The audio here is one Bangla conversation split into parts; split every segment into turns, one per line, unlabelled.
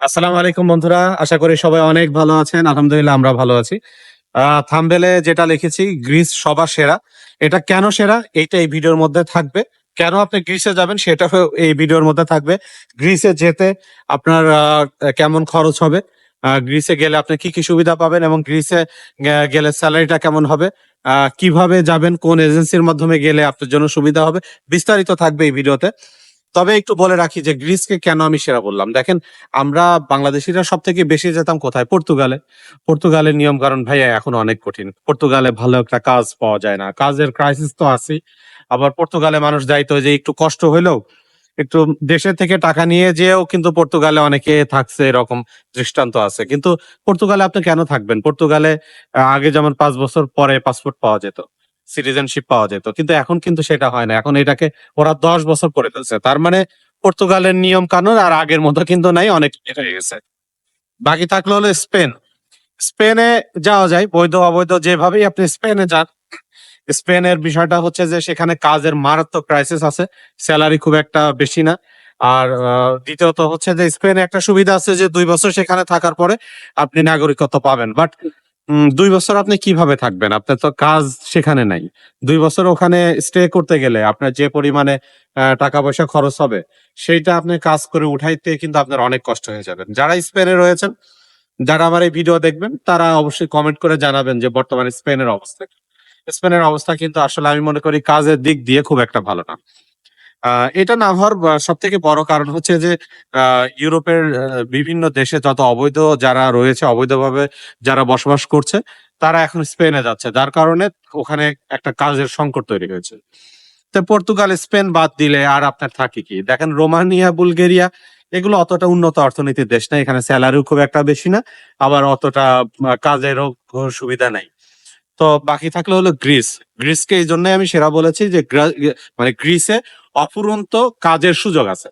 আসসালামু আলাইকুম বন্ধুরা, আশা করি সবাই অনেক ভালো আছেন, আলহামদুলিল্লাহ আমরা ভালো আছি। থামবেলে যেটা লিখেছি, গ্রিস সবার সেরা। এটা কেন সেরা? এইটা এই ভিডিওর মধ্যে থাকবে। কেন আপনি গ্রিসে যাবেন? সেটা এই ভিডিওর মধ্যে থাকবে। গ্রিসে যেতে আপনার কেমন খরচ হবে? গ্রিসে গেলে আপনি কি কি সুবিধা পাবেন এবং গ্রিসে গেলে স্যালারিটা কেমন হবে? কীভাবে যাবেন? কোন এজেন্সির মাধ্যমে গেলে আপনার জন্য সুবিধা হবে? বিস্তারিত থাকবে এই ভিডিওতে। তবে একটু বলে রাখি যে গ্রিসকে কেন আমি সেরা বললাম? দেখেন, আমরা বাংলাদেশিরা সব থেকে বেশি যেতাম কোথায়? পর্তুগালে। পর্তুগালের নিয়ম কারণ ভাইয়া এখন অনেক কঠিন। পর্তুগালে ভালো একটা কাজ পাওয়া যায় না। কাজের ক্রাইসিস তো আছে আবার পর্তুগালে মানুষ যাইতো যে একটু কষ্ট হইলেও একটু দেশের থেকে টাকা নিয়ে যেও কিন্তু পর্তুগালে অনেকে থাকছে এরকম দৃষ্টান্ত আছে। কিন্তু পর্তুগালে আপনি কেন থাকবেন? পর্তুগালে আগে যেমন পাঁচ বছর পরে পাসপোর্ট পাওয়া যেত। সিটিজেনশিপ পাওয়া যেত। কিন্তু এখন কিন্তু সেটা হয় না। এখন এটাকে ওরা দশ বছর করে ফেলছে। তার মানে পর্তুগালের নিয়ম কানুন আর আগের মতো কিন্তু নাই, অনেক হয়ে গেছে। বাকি থাকল হলো স্পেন। স্পেনে যাওয়া যায়, বৈধ, অবৈধ, যেভাবেই আপনি স্পেনে যান। স্পেনের বিষয়টা হচ্ছে যে সেখানে কাজের মারাত্মক ক্রাইসিস আছে স্যালারি খুব একটা বেশি না। আর দ্বিতীয়ত হচ্ছে যে স্পেনে একটা সুবিধা আছে যে দুই বছর সেখানে থাকার পরে আপনি নাগরিকত্ব পাবেন। বাট দুই বছর আপনি কীভাবে থাকবেন? আপনার তো কাজ সেখানে নাই। দুই বছর ওখানে স্টে করতে গেলে আপনার যে পরিমাণে টাকা পয়সা খরচ হবে, সেইটা আপনি কাজ করে উঠাইতে কিন্তু আপনার অনেক কষ্ট হয়ে যাবেন। যারা স্পেনে রয়েছেন, যারা আমার এই ভিডিও দেখবেন, তারা অবশ্যই কমেন্ট করে জানাবেন যে বর্তমানে স্পেনের অবস্থা। স্পেনের অবস্থা কিন্তু আসলে আমি মনে করি কাজের দিক দিয়ে খুব একটা ভালো না। এটা না হওয়ার সব থেকে বড় কারণ হচ্ছে যে ইউরোপের বিভিন্ন দেশে যত অবৈধ যারা রয়েছে, অবৈধভাবে যারা বসবাস করছে, তারা এখন স্পেনে যাচ্ছে, যার কারণে ওখানে একটা কাজের সংকট তৈরি হয়েছে। তো পর্তুগাল, স্পেন বাদ দিলে আর আপনার থাকে কি? দেখেন রোমানিয়া, বুলগেরিয়া, এগুলো অতটা উন্নত অর্থনীতির দেশ না, এখানে স্যালারিও খুব একটা বেশি না, আবার অতটা কাজেরও সুবিধা নাই। তো বাকি থাকলে হলো গ্রিস। গ্রিসকে এই জন্যই আমি সেরা বলেছি যে মানে গ্রিসে অফুরন্ত কাজের সুযোগ আছে।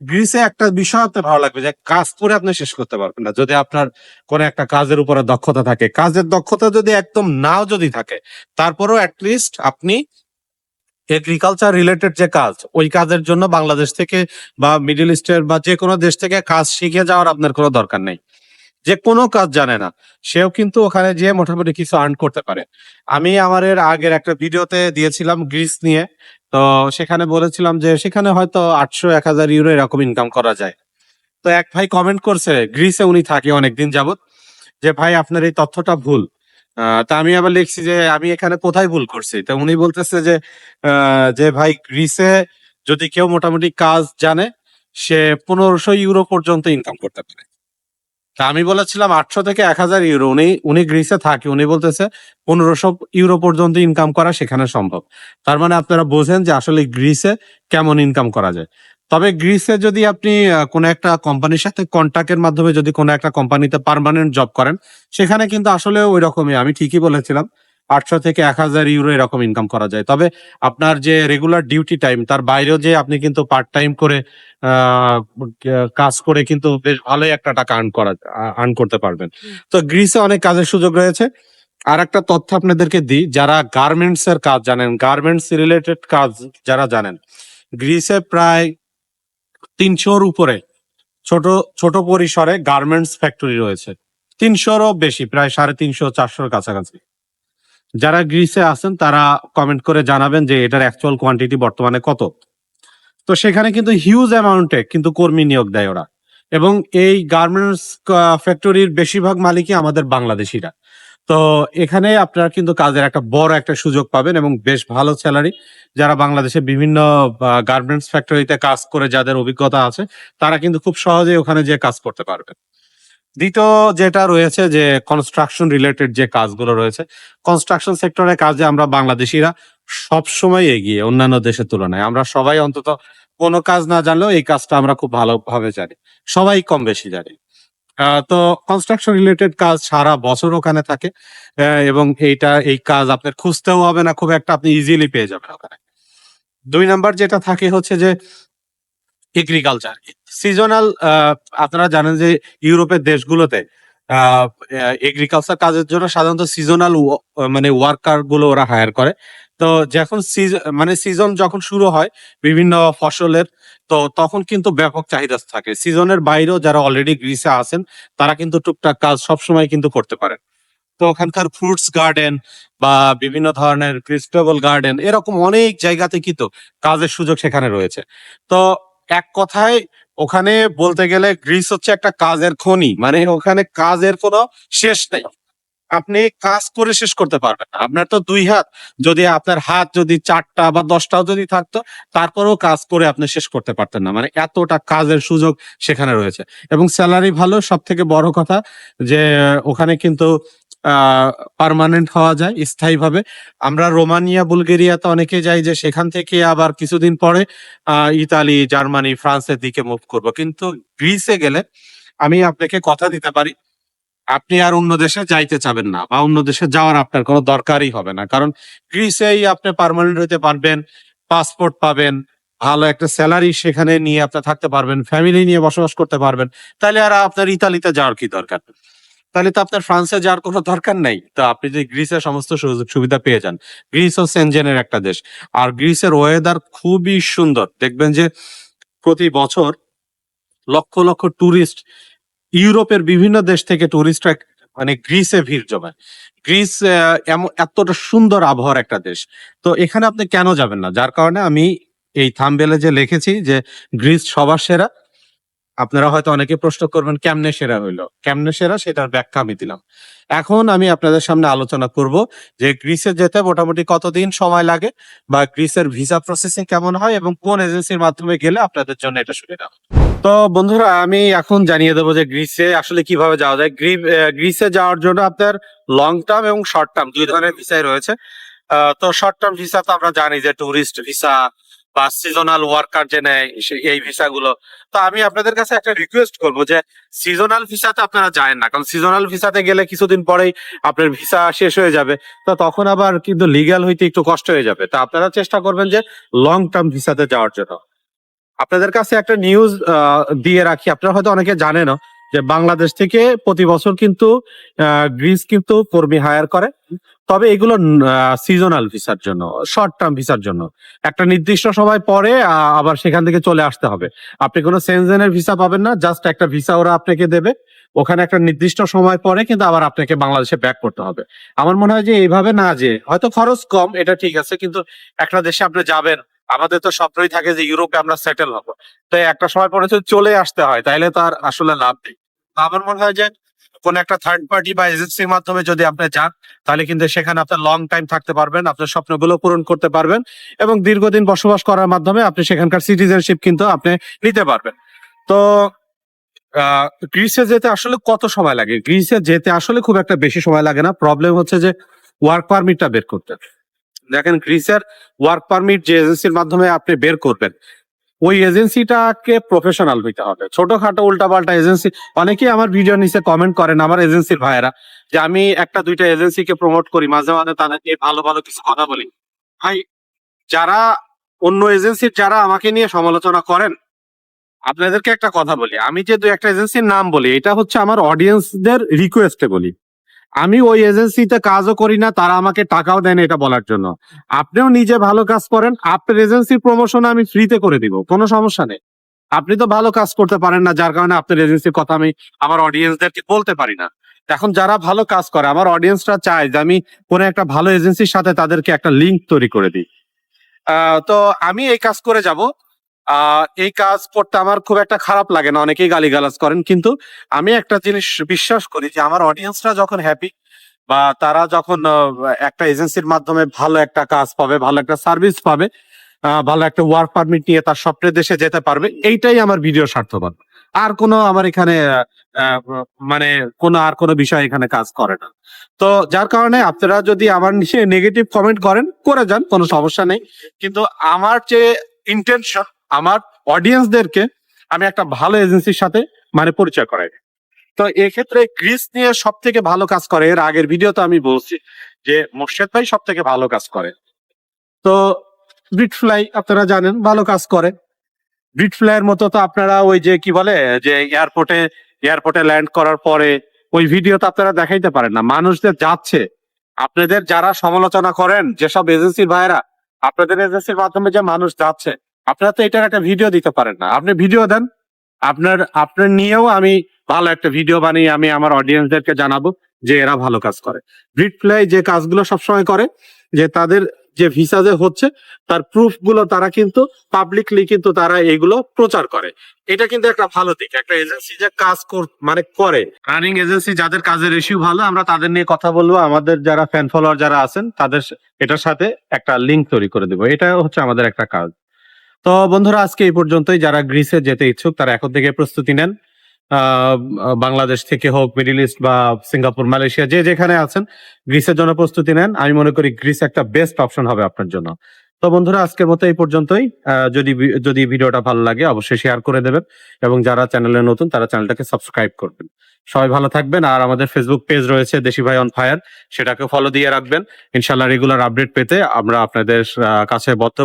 গ্রিসে একটা বিষয় আপনার ভালো লাগবে যে, কাজ করে আপনি শেষ করতে পারবেন না। যদি আপনার কোনো একটা কাজের উপরে দক্ষতা থাকে, কাজের দক্ষতা যদি একদম নাও যদি থাকে, তারপরেও অ্যাটলিস্ট আপনি এগ্রিকালচার রিলেটেড যে কাজ, ওই কাজের জন্য বাংলাদেশ থেকে বা মিডল ইস্টের বা যে কোনো দেশ থেকে কাজ শিখে যাওয়ার আপনার কোনো দরকার নেই। যে কোনো কাজ জানে না, সেও কিন্তু ওখানে যেয়ে মোটামুটি কিছু আর্ন করতে পারে। আমি আমার আগের একটা ভিডিওতে দিয়েছিলাম গ্রিস নিয়ে। তো সেখানে বলেছিলাম যে সেখানে হয়তো আটশো এক হাজার ইউরো এরকম ইনকাম করা যায়। তো এক ভাই কমেন্ট করছে গ্রিসে উনি থাকে অনেকদিন যাবত যে ভাই আপনার এই তথ্যটা ভুল। তা আমি আবার লিখছি যে আমি এখানে কোথায় ভুল করছি? তো উনি বলতেছে যে যে ভাই গ্রিসে যদি কেউ মোটামুটি কাজ জানে, সে পনেরোশো ইউরো পর্যন্ত ইনকাম করতে পারে। তা আমি বলেছিলাম আটশো থেকে এক হাজার ইউরো। উনি উনি গ্রিসে থাকে। উনি বলতেছে, পনেরোশো ইউরো পর্যন্ত ইনকাম করা সেখানে সম্ভব। তার মানে আপনারা বোঝেন যে আসলে গ্রিসে কেমন ইনকাম করা যায়। তবে গ্রিসে যদি আপনি কোনো একটা কোম্পানির সাথে কন্ট্যাক্টের মাধ্যমে যদি কোনো একটা কোম্পানিতে পারমানেন্ট জব করেন, সেখানে কিন্তু আসলে ওই রকমই আমি ঠিকই বলেছিলাম। আটশো থেকে এক হাজার ইউরো এরকম ইনকাম করা যায়। তবে আপনার যে রেগুলার ডিউটি টাইম তার বাইরেও যে আপনি কিন্তু পার্ট টাইম করে কাজ করে কিন্তু বেশ ভালোই একটা টাকা আর্ন করা আর্ন করতে পারবেন। তো গ্রিসে অনেক কাজের সুযোগ রয়েছে। আর একটা তথ্য আপনাদেরকে দিই যারা গার্মেন্টস এর কাজ জানেন গার্মেন্টস রিলেটেড কাজ যারা জানেন গ্রিসে প্রায় তিনশোর উপরে ছোট ছোট পরিসরে গার্মেন্টস ফ্যাক্টরি রয়েছে। তিনশোরও বেশি প্রায় সাড়ে তিনশো চারশোর কাছাকাছি। যারা গ্রিসে আছেন, তারা কমেন্ট করে জানাবেন যে এটার অ্যাকচুয়াল কোয়ান্টিটি বর্তমানে কত। তো সেখানে কিন্তু হিউজ অ্যামাউন্টে কিন্তু কর্মী নিয়োগ দেয় ওরা। এবং এই গার্মেন্টস ফ্যাক্টরির বেশিরভাগ মালিকই আমাদের বাংলাদেশিরা। তো এখানে আপনারা কিন্তু কাজের একটা বড় একটা সুযোগ পাবেন এবং বেশ ভালো স্যালারি যারা বাংলাদেশে বিভিন্ন গার্মেন্টস ফ্যাক্টরিতে কাজ করে যাদের অভিজ্ঞতা আছে, তারা কিন্তু খুব সহজেই ওখানে যে কাজ করতে পারবে দ্বিতীয় যেটা রয়েছে যে কনস্ট্রাকশন রিলেটেড যে কাজগুলো রয়েছে কনস্ট্রাকশন সেক্টরের কাজে আমরা বাংলাদেশিরা সব সময় এগিয়ে, অন্যান্য দেশের তুলনায়। আমরা সবাই অন্তত কোনো কাজ না জানলেও এই কাজটা আমরা খুব ভালোভাবে জানি। সবাই কম বেশি জানি তো কনস্ট্রাকশন রিলেটেড কাজ সারা বছর ওখানে থাকে এবং এইটা, এই কাজ আপনার খুঁজতেও হবে না, খুব একটা আপনি ইজিলি পেয়ে যাবেন ওখানে। দুই নাম্বার যেটা থাকে হচ্ছে যে এগ্রিকালচার সিজনাল আপনারা জানেন যে ইউরোপের দেশগুলোতে এগ্রিকালচার কাজের জন্য সাধারণত সিজনাল মানে ওয়ার্কারগুলো ওরা হায়ার করে। তো যখন মানে সিজন যখন শুরু হয় বিভিন্ন ফসলের, তো তখন কিন্তু ব্যাপক চাহিদা থাকে। সিজনের বাইরেও যারা অলরেডি গ্রিসে আছেন, তারা কিন্তু টুকটাক কাজ সবসময় কিন্তু করতে পারে তো ওখানকার ফ্রুটস গার্ডেন বা বিভিন্ন ধরনের ভেজিটেবল গার্ডেন এরকম অনেক জায়গাতে কিন্তু কাজের সুযোগ সেখানে রয়েছে। তো এক কথায় ওখানে বলতে গেলে গ্রিস হচ্ছে একটা কাজের খনি। মানে ওখানে কাজের কোনো শেষ নেই। আপনি কাজ করে শেষ করতে পারবেন না। আপনার তো দুই হাত, যদি আপনার হাত যদি চারটা বা দশটাও যদি থাকতো, তারপরেও কাজ করে আপনি শেষ করতে পারতেন না। মানে এতটা কাজের সুযোগ সেখানে রয়েছে। এবং স্যালারি ভালো সব থেকে বড় কথা যে, ওখানে কিন্তু পার্মানেন্ট হওয়া যায় স্থায়ীভাবে। আমরা রোমানিয়া, বুলগেরিয়াতে অনেকে যাই যে, সেখান থেকে আবার কিছুদিন পরে ইতালি, জার্মানি, ফ্রান্সের দিকে মুভ করব। কিন্তু গ্রিসে গেলে, আমি আপনাকে কথা দিতে পারি আপনি আর অন্য দেশে যাইতে চাবেন না বা অন্য দেশে যাওয়ার আপনার কোনো দরকারই হবে না। কারণ গ্রিসেই আপনি পার্মানেন্ট হইতে পারবেন পাসপোর্ট পাবেন, ভালো একটা স্যালারি সেখানে নিয়ে আপনি থাকতে পারবেন ফ্যামিলি নিয়ে বসবাস করতে পারবেন। তাহলে আর আপনার ইতালিতে যাওয়ার কি দরকার? তাহলে তো আপনার ফ্রান্সে যাওয়ার কোনো দরকার নেই। তো আপনি যদি গ্রিসের সমস্ত সুযোগ সুবিধা পেয়ে যান, গ্রিস ও সেনজেনের একটা দেশ। আর গ্রিসের ওয়েদার খুবই সুন্দর। দেখবেন যে প্রতি বছর লক্ষ লক্ষ টুরিস্ট ইউরোপের বিভিন্ন দেশ থেকে টুরিস্টরা মানে গ্রিসে ভিড় জমায়। গ্রিস এমন এতটা সুন্দর আবহাওয়ার একটা দেশ। তো এখানে আপনি কেন যাবেন না? যার কারণে আমি এই থামবেলে যে লিখেছি যে গ্রিস সবার সেরা। আপনারা হয়তো অনেকে প্রশ্ন করবেন, কেমনে সেরা হইল? কেমনে সেরা? সেটার ব্যাখ্যা আমি দিলাম। এখন আমি আপনাদের সামনে আলোচনা করব যে গ্রিসে যেতে মোটামুটি কতদিন সময় লাগে বা গ্রিসের ভিসা প্রসেসিং কেমন হয় এবং কোন এজেন্সির মাধ্যমে গেলে আপনাদের জন্য এটা সুবিধা। তো বন্ধুরা, আমি এখন জানিয়ে দেবো যে গ্রিসে আসলে কীভাবে যাওয়া যায়। গ্রি- গ্রিসে যাওয়ার জন্য আপনার লং টার্ম এবং শর্ট টার্ম দুই ধরনের ভিসাই রয়েছে। তো শর্ট টার্ম ভিসা তো আমরা জানি যে ট্যুরিস্ট ভিসা বা সিজনাল ওয়ার্কার যে নেয় এই ভিসা গুলো। তো আমি আপনাদের কাছে একটা রিকোয়েস্ট করব যে সিজনাল ভিসাতে আপনারা যায় না, কারণ সিজনাল ভিসাতে গেলে কিছুদিন পরেই আপনার ভিসা শেষ হয়ে যাবে। তো তখন আবার কিন্তু লিগ্যাল হইতে একটু কষ্ট হয়ে যাবে। তা আপনারা চেষ্টা করবেন যে লং টার্ম ভিসাতে যাওয়ার জন্য। আপনাদের কাছে একটা নিউজ দিয়ে রাখি। আপনারা হয়তো অনেকে জানেনও যে বাংলাদেশ থেকে প্রতি বছর কিন্তু গ্রিস কিন্তু কর্মী হায়ার করে। তবে এগুলো সিজনাল ভিসার জন্য শর্ট টার্ম ভিসার জন্য। একটা নির্দিষ্ট সময় পরে আবার সেখান থেকে চলে আসতে হবে। আপনি কোনো সেনজেনের ভিসা পাবেন না জাস্ট একটা ভিসা ওরা আপনাকে দেবে। ওখানে একটা নির্দিষ্ট সময় পরে কিন্তু আবার আপনাকে বাংলাদেশে ব্যাক করতে হবে। আমার মনে হয় যে এইভাবে না যে, হয়তো খরচ কম, এটা ঠিক আছে, কিন্তু একটা দেশে আপনি যাবেন আমাদের তো স্বপ্নই থাকে যে ইউরোপে আমরা সেটেল হব। তো একটা সময় পরে চলে আসতে হয়, তাইলে তো আর আসলে লাভ নেই। আমার মনে হয় যে কোন একটা থার্ড পার্টি বা এজেন্সির মাধ্যমে যদি আপনি যান, তাহলে কিন্তু সেখানে আপনার লং টাইম থাকতে পারবেন, আপনার স্বপ্নগুলো পূরণ করতে পারবেন এবং দীর্ঘদিন বসবাস করার মাধ্যমে আপনি সেখানকার সিটিজেনশিপ কিন্তু আপনি নিতে পারবেন। তো গ্রিসে যেতে আসলে কত সময় লাগে? গ্রিসে যেতে আসলে খুব একটা বেশি সময় লাগে না। প্রবলেম হচ্ছে যে ওয়ার্ক পারমিটটা বের করতে। দেখেন গ্রিসের ওয়ার্ক পারমিট যে এজেন্সির মাধ্যমে আপনি বের করবেন, ওই এজেন্সিটাকে প্রফেশনাল হইতে হবে। ছোটখাটো উল্টাপাল্টা এজেন্সি অনেকেই আমার ভিডিও নিচে কমেন্ট করেন আমার এজেন্সির ভাইয়েরা যে আমি একটা দুইটা এজেন্সিকে প্রমোট করি, মাঝে মাঝে তাদেরকে ভালো ভালো কিছু কথা বলি। ভাই, যারা অন্য এজেন্সির যারা আমাকে নিয়ে সমালোচনা করেন, আপনাদেরকে একটা কথা বলি। আমি যে দু একটা এজেন্সির নাম বলি, এটা হচ্ছে আমার অডিয়েন্সদের রিকোয়েস্টে বলি। আমি ওই এজেন্সিতে কাজও করি না, তারা আমাকে টাকাও দেন এটা বলার জন্য। আপনিও নিজে ভালো কাজ করেন, আপনার এজেন্সির প্রমোশন আমি ফ্রিতে করে দিব, কোনো সমস্যা নেই। আপনি তো ভালো কাজ করতে পারেন না, যার কারণে আপনার এজেন্সির কথা আমি আমার অডিয়েন্সদেরকে বলতে পারি না। এখন যারা ভালো কাজ করে, আমার অডিয়েন্সরা চায় যে আমি কোনো একটা ভালো এজেন্সির সাথে তাদেরকে একটা লিঙ্ক তৈরি করে দিই। তো আমি এই কাজ করে যাব। এই কাজ করতে আমার খুব একটা খারাপ লাগে না। অনেকেই গালিগালাজ করেন, কিন্তু আমি একটা জিনিস বিশ্বাস করি যে আমার অডিয়েন্সরা যখন হ্যাপি বা তারা যখন একটা এজেন্সির মাধ্যমে ভালো একটা কাজ পাবে, ভালো একটা সার্ভিস পাবে ভালো একটা ওয়ার্ক পারমিট নিয়ে তার স্বপ্নের দেশে যেতে পারবে, এইটাই আমার ভিডিও স্বার্থবান আর কোনো আমার এখানে মানে কোনো, আর কোনো বিষয় এখানে কাজ করে না। তো যার কারণে আপনারা যদি আমার নিচে নেগেটিভ কমেন্ট করেন, করে যান, কোনো সমস্যা নেই। কিন্তু আমার যে ইন্টেনশন আমার অডিয়েন্সদেরকে আমি একটা ভালো এজেন্সির সাথে মানে পরিচয় করাই। তো এক্ষেত্রে গ্রিস নিয়ে সব থেকে ভালো কাজ করে, এর আগের ভিডিওতে আমি বলছি যে মোর্শেদ ভাই সব থেকে ভালো কাজ করে। তো ব্রিট ফ্লাই আপনারা জানেন, ভালো কাজ করে। ব্রিট ফ্লাইয়ের মতো তো আপনারা ওই যে কি বলে, যে এয়ারপোর্টে এয়ারপোর্টে ল্যান্ড করার পরে ওই ভিডিও তো আপনারা দেখাইতে পারেন না। মানুষদের যাচ্ছে। আপনাদের যারা সমালোচনা করেন, যেসব এজেন্সির ভাইয়েরা, আপনাদের এজেন্সির মাধ্যমে যে মানুষ যাচ্ছে আপনারা তো এটার একটা ভিডিও দিতে পারেন না। আপনি ভিডিও দেন। আপনার আপনার নিয়েও আমি ভালো একটা ভিডিও বানিয়ে আমি আমার অডিয়েন্সদেরকে জানাব যে এরা ভালো কাজ করে। ব্রিড ফ্লাই যে কাজগুলো সবসময় করে, যে তাদের যে ভিসা যে হচ্ছে, তার প্রুফগুলো তারা কিন্তু পাবলিকলি কিন্তু তারা এগুলো প্রচার করে। এটা কিন্তু একটা ভালো দিক। একটা এজেন্সি যে কাজ কর- মানে করে। রানিং এজেন্সি যাদের কাজের রেশিও ভালো, আমরা তাদের নিয়ে কথা বলব। আমাদের যারা ফ্যান ফলোয়ার যারা আছেন, তাদের এটার সাথে একটা লিঙ্ক তৈরি করে দেবো। এটা হচ্ছে আমাদের একটা কাজ। তো বন্ধুরা, আজকে এই পর্যন্তই। যারা গ্রিসে যেতে ইচ্ছুক, তারা এখন থেকে প্রস্তুতি নেন। বাংলাদেশ থেকে হোক, মিডিল ইস্ট বা সিঙ্গাপুর, মালয়েশিয়া, যে যেখানে আছেন, গ্রিসের জন্য প্রস্তুতি নেন। আমি মনে করি গ্রিস একটা বেস্ট অপশন হবে আপনার জন্য। তো বন্ধুরা, আজকের মতো এই পর্যন্তই। যদি যদি ভিডিওটা ভালো লাগে, অবশ্যই শেয়ার করে দেবেন। এবং যারা চ্যানেলে নতুন, তারা চ্যানেলটাকে সাবস্ক্রাইব করবেন। সবাই ভালো থাকবেন। আর আমাদের ফেসবুক পেজ রয়েছে দেশি ভাই অন ফায়ার সেটাকে ফলো দিয়ে রাখবেন। ইনশাল্লাহ রেগুলার আপডেট পেতে আমরা আপনাদের কাছে বদ্ধ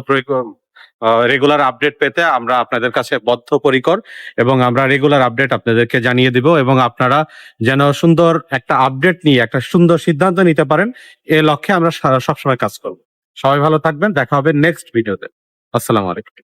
রেগুলার আপডেট পেতে আমরা আপনাদের কাছে বদ্ধপরিকর এবং আমরা রেগুলার আপডেট আপনাদেরকে জানিয়ে দিব এবং আপনারা যেন সুন্দর একটা আপডেট নিয়ে, একটা সুন্দর সিদ্ধান্ত নিতে পারেন, এ লক্ষ্যে আমরা সবসময় কাজ করব। সবাই ভালো থাকবেন, দেখা হবে নেক্সট ভিডিওতে আসসালামু আলাইকুম।